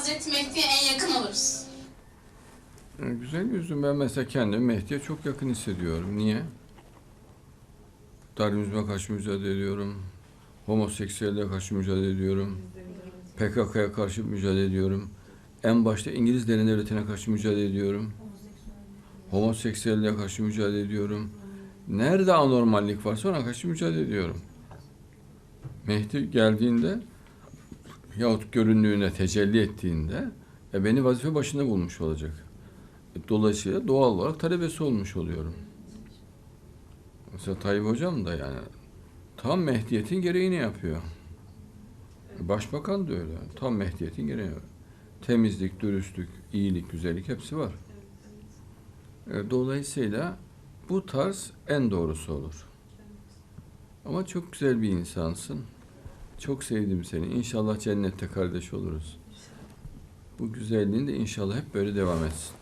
Hazreti Mehdi'ye en yakın oluruz. E, Güzel yüzüm ben mesela kendimi Mehdi'ye çok yakın hissediyorum. Niye? Darwinizme karşı mücadele ediyorum. Homoseksüelliğe karşı mücadele ediyorum. PKK'ya karşı mücadele ediyorum. En başta İngiliz derin devletine karşı mücadele ediyorum. Homoseksüelliğe karşı mücadele ediyorum. Nerede anormallik varsa ona karşı mücadele ediyorum. Mehdi geldiğinde yahut görünlüğüne tecelli ettiğinde e, beni vazife başında bulmuş olacak. Dolayısıyla doğal olarak talebesi olmuş oluyorum. Mesela Tayyip Hocam da yani tam Mehdiyetin gereğini yapıyor. Başbakan da öyle. Tam Mehdiyetin gereğini yapıyor. Temizlik, dürüstlük, iyilik, güzellik hepsi var. E, Dolayısıyla bu tarz en doğrusu olur. Ama çok güzel bir insansın. Çok sevdim seni. İnşallah cennette kardeş oluruz. Bu güzelliğin de inşallah hep böyle devam etsin.